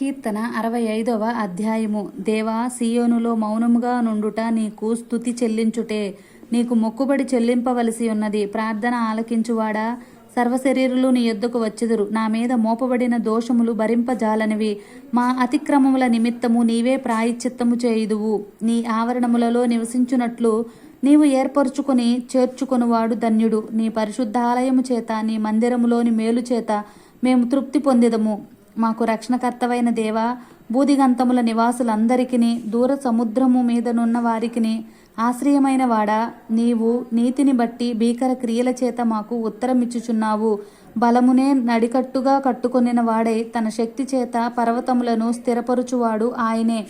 కీర్తన అరవై ఐదవ అధ్యాయము. దేవా సియోనులో మౌనముగా నుండుట నీకు స్థుతి చెల్లించుటే నీకు మొక్కుబడి చెల్లింపవలసి ఉన్నది. ప్రార్థన ఆలకించువాడా? సర్వశరీరులు నీ యొద్దకు వచ్చెదురు. నా మీద మోపబడిన దోషములు భరింపజాలనివి. మా అతిక్రమముల నిమిత్తము నీవే ప్రాయశ్చిత్తము చేయుదువు. నీ ఆవరణములలో నివసించున్నట్లు నీవు ఏర్పరచుకొని చేర్చుకొనువాడు ధన్యుడు. నీ పరిశుద్ధాలయము చేత నీ మందిరములోని మేలు చేత మేము తృప్తి పొందెదము. మాకు రక్షణకర్తవైన దేవా బూదిగంతముల నివాసులందరికిని దూర సముద్రము మీదనున్న వారికిని ఆశ్రయమైన వాడా నీవు నీతిని బట్టి భీకర క్రియల చేత మాకు ఉత్తరమిచ్చుచున్నావు. బలమునే నడికట్టుగా కట్టుకొనిన వాడై తన శక్తి చేత పర్వతములను స్థిరపరుచువాడు ఆయనే.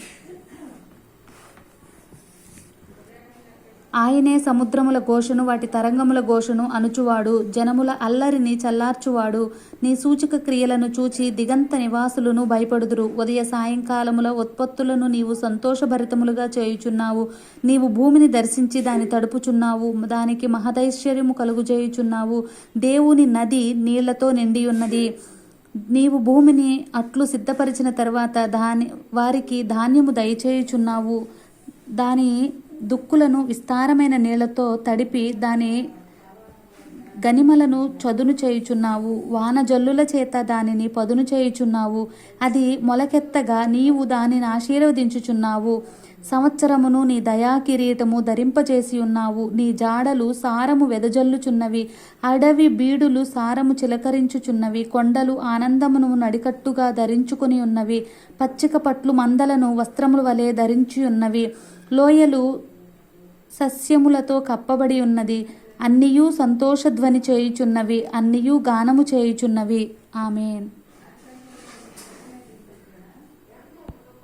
ఆయనే సముద్రముల ఘోషను వాటి తరంగముల ఘోషను అణుచువాడు జనముల అల్లరిని చల్లార్చువాడు. నీ సూచక క్రియలను చూచి దిగంత నివాసులను భయపడుదురు. ఉదయ సాయంకాలముల ఉత్పత్తులను నీవు సంతోషభరితములుగా చేయుచున్నావు. నీవు భూమిని దర్శించి దాని తడుపుచున్నావు. దానికి మహదైశ్వర్యము కలుగుచేయుచున్నావు దేవుని నది నీళ్ళతో నిండి ఉన్నది నీవు భూమిని అట్లు సిద్ధపరిచిన తర్వాత దాని వారికి ధాన్యము దయచేయుచున్నావు. దాని దుక్కులను విస్తారమైన నీళ్ళతో తడిపి దాని గనిమలను చదును చేయుచున్నావు. వాన జల్లుల చేత దానిని పదును చేయుచున్నావు. అది మొలకెత్తగా నీవు దానిని ఆశీర్వదించుచున్నావు. సంవత్సరమును నీ దయా కిరీటము ధరింపజేసి ఉన్నావు నీ జాడలు సారము వెదజల్లుచున్నవి. అడవి బీడులు సారము చిలకరించుచున్నవి. కొండలు ఆనందమును నడికట్టుగా ధరించుకుని ఉన్నవి పచ్చిక పట్లు మందలను వస్త్రముల వలె ధరించి ఉన్నవి లోయలు సస్యములతో కప్పబడి ఉన్నది. అన్నియూ సంతోషధ్వని చేయుచున్నవి అన్నియూ గానము చేయుచున్నవి. ఆమెన్.